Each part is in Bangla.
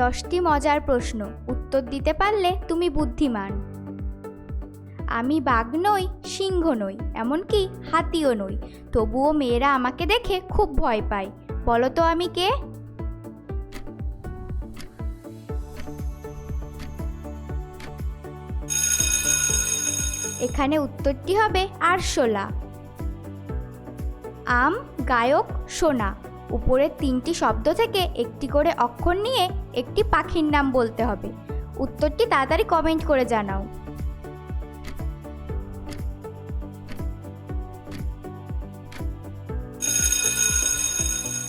দশটি মজার প্রশ্ন। উত্তর দিতে পারলে তুমি বুদ্ধিমান। আমি বাঘ নই, সিংহ নই, এমনকি হাতিও নই। তবুও মেয়েরা আমাকে দেখে খুব ভয় পায়। বলো তো আমি কে? এখানে উত্তরটি হবে আরশোলা। আম, গায়ক, সোনা। উপরের তিনটি শব্দ থেকে একটি করে অক্ষর নিয়ে একটি পাখির নাম বলতে হবে। উত্তরটি তাড়াতাড়ি কমেন্ট করে জানাও।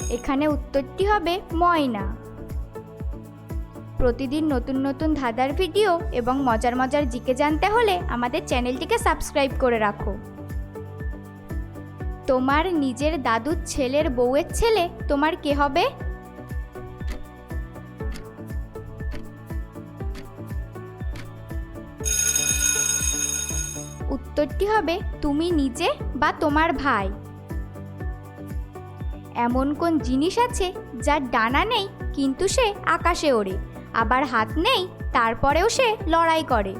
এখানে উত্তরটি হবে ময়না। প্রতিদিন নতুন নতুন ধাঁধার ভিডিও এবং মজার মজার জিকে জানতে হলে আমাদের চ্যানেলটিকে সাবস্ক্রাইব করে রাখো। তোমার নিজের দাদুর ছেলের বউয়ের ছেলে? তোমার কে হবে? উত্তরটি হবে, তুমি নিজে বা তোমার ভাই। এমন কোন জিনিস আছে যার ডানা নেই, কিন্তু সে আকাশে ওড়ে, আবার হাত নেই, তারপরেও সে লড়াই করে।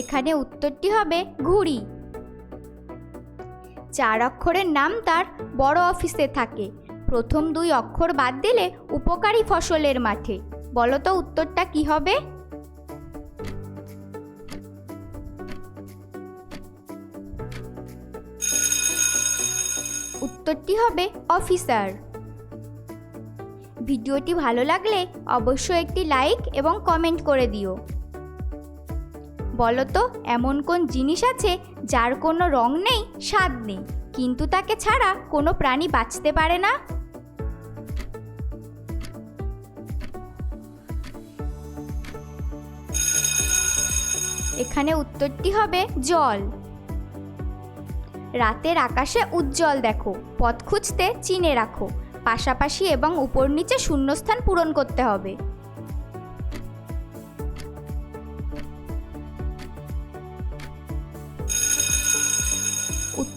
এখানে উত্তরটি হবে ঘুড়ি। চার অক্ষরের নাম তার বড় অফিসে থাকে। প্রথম দুই অক্ষর বাদ দিলে উপকারী ফসলের মাঠে। বলো তো উত্তরটা কি হবে? উত্তরটি হবে অফিসার। ভিডিওটি ভালো লাগলে অবশ্যই একটি লাইক এবং কমেন্ট করে দিও। বলো তো, এমন কোন জিনিস আছে যার কোনো রং নেই, স্বাদ নেই? কিন্তু তাকে ছাড়া কোনো প্রাণী বাঁচতে পারে না। এখানে উত্তরটি হবে জল। রাতের আকাশে উজ্জ্বল দেখো, পথ খুঁজতে চিনে রাখো। পাশাপাশি এবং উপর নিচে শূন্যস্থান পূরণ করতে হবে।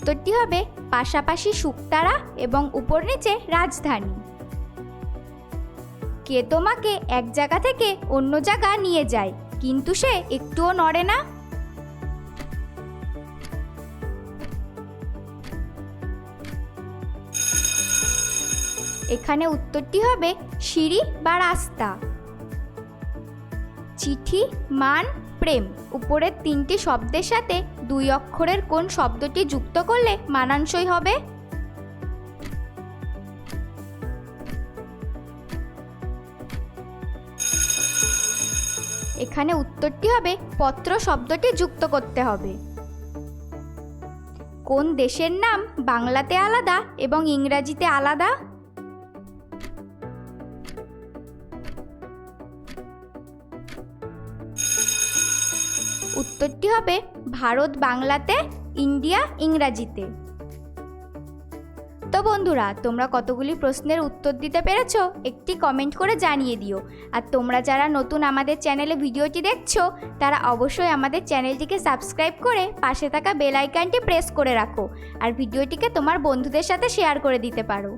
উত্তরটি হবে পাশাপাশি শুকতারা এবং উপর নিচে রাজধানী। কে তোমাকে এক জায়গা থেকে অন্য জায়গা নিয়ে যায়, কিন্তু সে একটুও নড়ে না? এখানে উত্তরটি হবে সিঁড়ি বা রাস্তা। চিঠি, মান প্রেম। উপরের তিনটি শব্দের সাথে দুই অক্ষরের কোন শব্দটি যুক্ত করলে মানানসই হবে? এখানে উত্তরটি হবে, পত্র শব্দটি যুক্ত করতে হবে। কোন দেশের নাম বাংলাতে আলাদা এবং ইংরাজিতে আলাদা? উত্তরটি হবে ভারত বাংলাতে, ইন্ডিয়া ইংরাজিতে। তো বন্ধুরা, তোমরা কতগুলি প্রশ্নের উত্তর দিতে পেরেছ, একটি কমেন্ট করে জানিয়ে দিও। আর তোমরা যারা নতুন আমাদের চ্যানেলে ভিডিওটি দেখছ, তারা অবশ্যই আমাদের চ্যানেলটিকে সাবস্ক্রাইব করে পাশে থাকা বেল প্রেস করে রাখো। আর ভিডিওটিকে তোমার বন্ধুদের সাথে শেয়ার করে দিতে পারো।